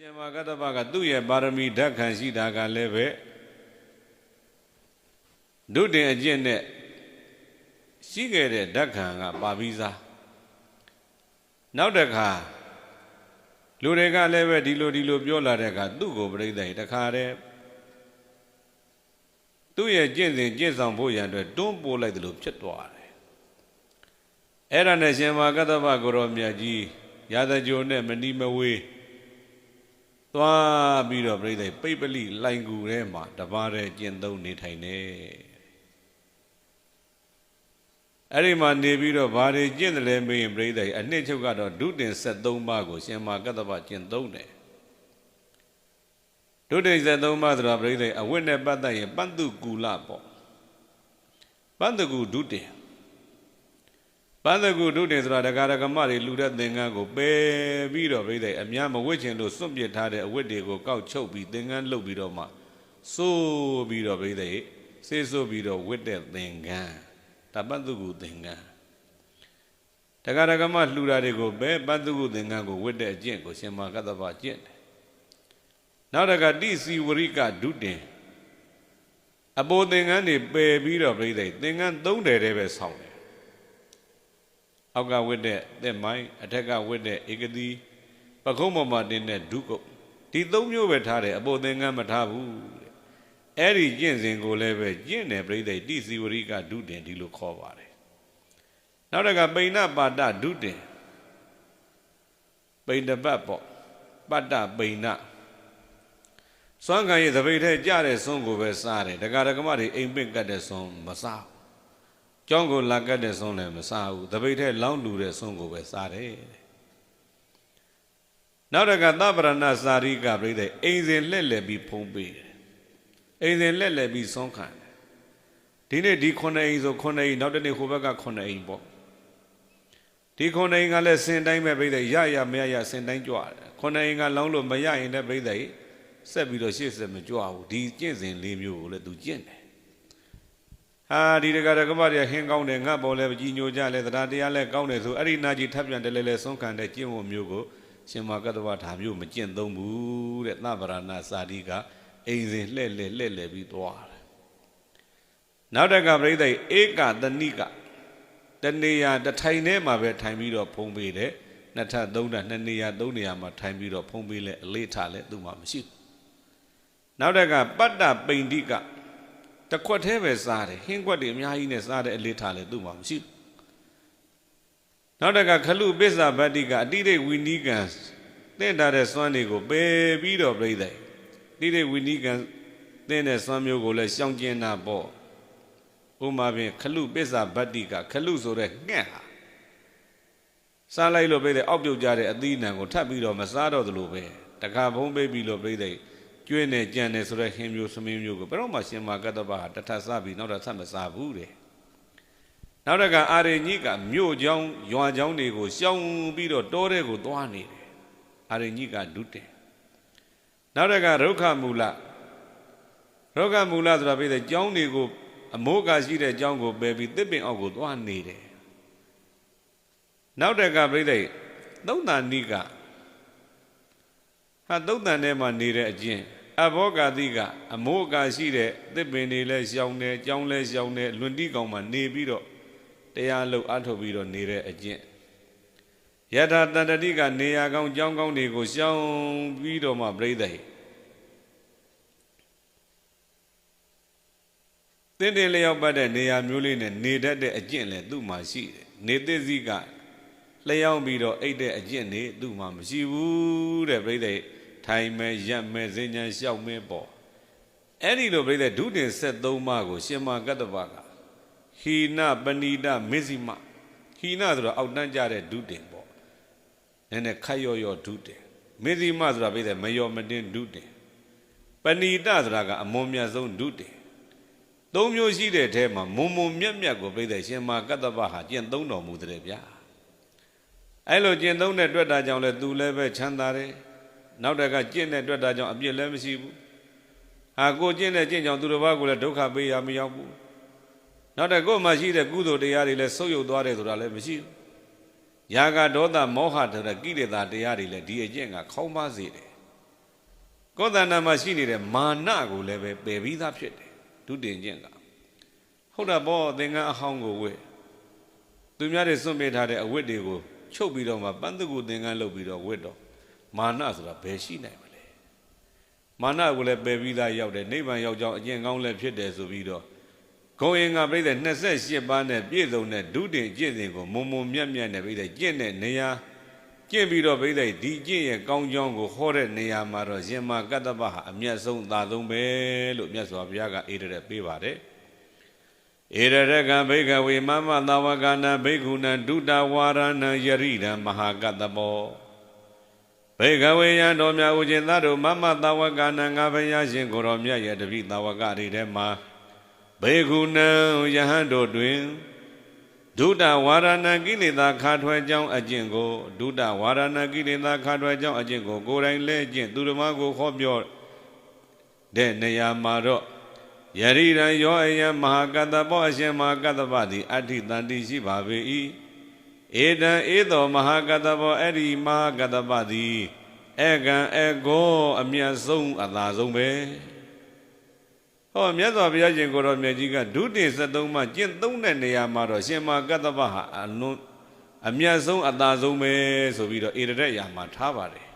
ရှင်မဂတ္တပကသူ့ရဲ့ပါရမီဓာတ်ခံရှိတာကလည်းပဲဒုတင်အကျင့်နဲ့ရှိခဲ့တဲ့ဓာတ်ခံကပါပြီးသားနောက်တစ်ခါလူတွေကလည်းပဲဒီလိုဒီလိုပြောလာတဲ့အခါသူ့ကိုပြိဿတခါတည်းသူ့ရဲ့ကျင့်စဉ်ကျင့်ဆောင်ဖို့ရန်အတွက်တွန်းပို့လိုက်တယ်လို့ဖြစ်သွားတယ်အဲ့ဒါနဲ့ရှင်မဂတ္တပကိုရောမြတ်ကြီးရာဇကြိုနဲ့မနီမဝေး သွားပြီးတော့ပြိဿပိတ်ပလိလိုင်ကူထဲမှာတပါးတဲ့ကျင့်သုံးနေထိုင်နေအဲ့ဒီမှာနေပြီးတော့ဘာတွေကျင့်တယ်လဲမေးရင်ပြိဿအနှစ်ချုပ်ကတော့ဒုတင်73ပါးကိုရှင်မာကတ္တပကျင့်သုံးတယ်ဒုတင်73ပါးဆိုတာပြိဿအဝိနဲ့ပတ်သက်ရင်ပန္တုကူလပေါ့ပန္တကူဒုတင် ပန္တကူဒုတင်ဆိုတာဒကာဒကမတွေလူတဲ့သင်္ကန်းကိုပယ်ပြီးတော့ပြိဿအများမဝစ်ချင်လို့စွန့်ပစ်ထားတဲ့အဝတ်တွေကိုကောက်ချုပ်ပြီးသင်္ကန်းလုတ်ပြီးတော့မှစိုးပြီးတော့ပြိဿဆေးဆိုးပြီးတော့ဝတ်တဲ့သင်္ကန်းဒါပန္တုကူသင်္ကန်းတက္ကရာကမလှူတာတွေကိုပဲပန္တုကုသင်္ကန်းကိုဝတ်တဲ့အကျင့်ကိုရှင်မာကတ္တပကျင့်တယ်။နောက်တကတိစီဝရိကဒုတင်အပေါ်သင်္ကန်းတွေပယ်ပြီးတော့ပြိသိသင်္ကန်းသုံးတယ်တည်းပဲဆောင်းတယ်။ အောက်ကဝတ်တဲ့သက်မိုင်းအထက်ကဝတ်တဲ့ဧကတိပခုံးပေါ်မှာတင်တဲ့ဒုကုတ်ဒီသုံးမျိုးပဲထားတယ်အပေါ်သင်္ကန်းမထားဘူးတဲ့။အဲ့ဒီကျင့်စဉ်ကိုလည်းပဲကျင့်တယ်ပြိသိတိစီဝရိကဒုတင်ဒီလိုခေါ်ပါတယ်။နောက်တကပိဏပါဒဒုတင်ပိဏပတ်ပေါ့ပတ္တပိဏစွမ်းခံရသပိတ်ထဲကြတဲ့ဆုံးကိုပဲစားတယ်ဒကာဒကမတွေအိမ်ပင့်ကတ်တဲ့ဆုံးမစားဘူး ကြောင်းကိုလာကတ်တဲ့ဆုံးလည်းမစားဘူးသပိတ်ထဲလောင်းလူတဲ့ဆုံးကိုပဲစားတယ်နောက်တကသဗ္ဗရဏစာရိကပြိတဲ့အိမ်စဉ်လက်လက်ပြီးဖုံးပေးတယ်အိမ်စဉ်လက်လက်ပြီးဆုံးခံတယ်ဒီနေ့ဒီခုနှစ်အိမ်ဆိုခုနှစ်အိမ်နောက်တစ်နေ့ဟိုဘက်ကခုနှစ်အိမ်ပေါ့ဒီခုနှစ်အိမ်ကလည်းစင်တိုင်းပဲပြိတဲ့ရရမရရစင်တိုင်းကြွတယ်ခုနှစ်အိမ်ကလောင်းလို့မရရင်လည်းပြိတဲ့ဆက်ပြီးတော့ရှေ့ဆက်မကြွဘူးဒီကျင့်စဉ်လေးမျိုးကိုလည်းသူကျင့်တယ် ဟာဒီတက္ကရာကမတွေကဟင်းကောင်းတယ်ငတ်ပေါ်လဲကြည်ညိုကြလဲတရားတရားလဲကောင်းတယ်ဆိုအဲ့ဒီနာကြီးထပ်ပြန်တယ်လဲလဲဆုံးခံတဲ့ကျင့်ဝတ်မျိုးကိုရှင်မကတ္တဝဓာမျိုးမကျင့်သုံးဘူးတဲ့သဗ္ဗရဏစာတိကအိမ်စဉ်လှဲ့လှဲ့လှဲ့လှဲ့ပြီးသွားတယ်နောက်တကပြိဿဧကတဏိကတနေရာတထိုင်ထဲမှာပဲထိုင်ပြီးတော့ဖုံးပေးတယ်နှစ်ထပ်သုံးထပ်နှစ်နေရာသုံးနေရာမှာထိုင်ပြီးတော့ဖုံးပေးလဲအလေးထားလဲသူ့မှာမရှိဘူးနောက်တကပတ္တပိန္တိက တခွက်သေးပဲစားတယ်ဟင်းခွက်တွေအများကြီးနဲ့စားတဲ့အလေးထားလဲသူ့မှာမရှိဘူးနောက်တကခလုပစ္စာဗတ္တိကအတိဒိတ်ဝိနိကံတင့်တာတဲ့စွမ်းတွေကိုပယ်ပြီးတော့ပြိသိတိဒိတ်ဝိနိကံတင့်တဲ့စွမ်းမျိုးကိုလည်းရှောင်ကျဉ်တာပေါ့ဥမာဖြင့်ခလုပစ္စာဗတ္တိကခလုဆိုတဲ့ငှက်ဟာစားလိုက်လို့ပြိသိအောက်ပြုတ်ကြတဲ့အသီးနှံကိုထပ်ပြီးတော့မစားတော့သလိုပဲတခါဖုံးပေးပြီးလို့ပြိသိ ကျွင်းတယ်ကြံတယ်ဆိုတဲ့ဟင်းမျိုးသမင်းမျိုးကိုဘယ်တော့မှရှင်မာကတ္တပဟာတထဆပြီးနောက်တော့ဆက်မစားဘူးတဲ့နောက်တကအာရိညိကမြို့ချောင်းရွာချောင်းတွေကိုရှောင်ပြီးတော့တောထဲကိုသွားနေတယ်အာရိညိကဒုတယ်နောက်တကရုခမူလရုခမူလဆိုတာပြည့်တဲ့ကျောင်းတွေကိုအမိုးကရှိတဲ့ကျောင်းကိုပယ်ပြီးသစ်ပင်အောက်ကိုသွားနေတယ်နောက်တကပြည့်တဲ့သုံးတန်နိကဟာသုံးတန်ထဲမှာနေတဲ့အကျင့် အဘောဂတိကအမိုးအကာရှိတဲ့သစ်ပင်တွေလည်းရှောင်တယ်ကြောင်းလည်းရှောင်တယ်လွန်တိကောင်မှာနေပြီးတော့တရားလုံအထုတ်ပြီးတော့နေတဲ့အကျင့်ယထာတန္တတိကနေရာကောင်းကြောင်းကောင်းတွေကိုရှောင်ပြီးတော့မှပြိဿဟိတင်းတင်းလျောက်ပတ်တဲ့နေရာမျိုးလေးနဲ့နေတတ်တဲ့အကျင့်လည်းသူ့မှာရှိတယ်နေသစ်စည်းကလျောင်းပြီးတော့အိတ်တဲ့အကျင့်နေသူ့မှာမရှိဘူးတဲ့ပြိဿဟိ ထိုင်မဲ့ရက်မဲ့စဉ္ညာလျှောက်မဲ့ပေါ့အဲ့ဒီလိုပြိတဲ့ဒုတင်73ပါးကိုရှင်မာကတ္တပကဟီနပဏိတမစ္စည်းမဟီနဆိုတော့အောက်တန်းကြတဲ့ဒုတင်ပေါ့နည်းနည်းခတ်ရော့ရော့ဒုတင်မစ္စည်းမဆိုတာပြိတဲ့မယောမတင်ဒုတင်ပဏိတဆိုတာကအမွန်မြတ်ဆုံးဒုတင်သုံးမျိုးရှိတဲ့အထဲမှာမုံမုံမြတ်မြတ်ကိုပြိတဲ့ရှင်မာကတ္တပဟာကျင့်သုံးတော်မူတဲ့ဗျာအဲ့လိုကျင့်သုံးတဲ့တွေ့တာကြောင့်လဲသူလည်းပဲချမ်းသာတယ် နောက်တက်ကကျင့်တဲ့အတွက်ဒါကြောင့်အပြစ်လည်းမရှိဘူးဟာကိုကျင့်တဲ့ကျင့်ကြောင့်သူတစ်ပါးကိုလည်းဒုက္ခပေးရမရောက်ဘူးနောက်တက်ကိုယ်မှရှိတဲ့ကုသိုလ်တရားတွေလည်းဆုပ်ယုပ်သွားတယ်ဆိုတာလည်းမရှိဘူးယာကဒေါသမောဟတဲ့ကိလေသာတရားတွေလည်းဒီအကျင့်ကခေါင်းပါစေတယ်ကောသန္တာမှာရှိနေတဲ့မာနကိုလည်းပဲပယ်ပြီးသားဖြစ်တယ်ဒုတင်ကျင့်ကဟုတ်တာပေါ့သင်္ကန်းအဟောင်းကိုဝတ်သူများတွေစွန့်ပစ်ထားတဲ့အဝတ်တွေကိုချုပ်ပြီးတော့မှပန်းသူကိုသင်္ကန်းလုပ်ပြီးတော့ဝတ်တော့ မာနဆိုတာဘယ်ရှိနိုင်မလဲမာနကိုလည်းပယ်ပြီးသားရောက်တယ်နိဗ္ဗာန်ရောက်ကြောင်းအကျင့်ကောင်းလည်းဖြစ်တယ်ဆိုပြီးတော့ဂုံရင်ကပြိတဲ့28ပါးနဲ့ပြည့်စုံတဲ့ဒုတင်ကျင့်စဉ်ကိုမုံမုံမြတ်မြတ်နဲ့ပြိတဲ့ကျင့်တဲ့နေရာကျင့်ပြီးတော့ပြိဿဒီကျင့်ရဲ့ကောင်းကြောင်းကိုဟောတဲ့နေရာမှာတော့ရှင်မာကတ္တပဟာအမျက်ဆုံးအသာဆုံးပဲလို့မြတ်စွာဘုရားကအေရတဲ့ပေးပါတယ်ဧရရကံဘိကဝေမမသဝကနာဘိက္ခုနံဒုတဝါရဏံယရိရံမဟာကတ္တပော ဘိကဝေယံတော်မြတ်ဦးခြင်းသားတို့မမသဝကနာငါဘုရားရှင်ကိုတော်မြတ်ရဲ့တပိသဝကတွေထဲမှာဘိက္ခုနံယဟန်တို့တွင်ဒုတဝါရဏကိလေသာခါထွယ်ကြောင်းအကျင့်ကိုဒုတဝါရဏကိလေသာခါထွယ်ကြောင်းအကျင့်ကိုကိုယ်တိုင်လဲကျင့်သူဓမ္မကိုခေါ်ပြောတဲ့နေရာမှာတော့ယရိရန်ယောအယံမဟာကတ္တပောအရှင်မဟာကတ္တပသည်အဋ္ဌိတန်တိရှိပါပေ၏ ဧတံဧသောမဟာကတ္တပောအဲ့ဒီမဟာကတ္တပသည်ဧကံဧကောအမြတ်ဆုံးအသာဆုံးပဲဟောမြတ်စွာဘုရားရှင်ကိုတော်မြတ်ကြီးကဒုတိယ73မှာကျင့်သုံးတဲ့နေရာမှာတော့ရှင်မဟာကတ္တပဟာအလွန်အမြတ်ဆုံးအသာဆုံးပဲဆိုပြီးတော့ဧရတဲ့ရာမှာထားပါတယ်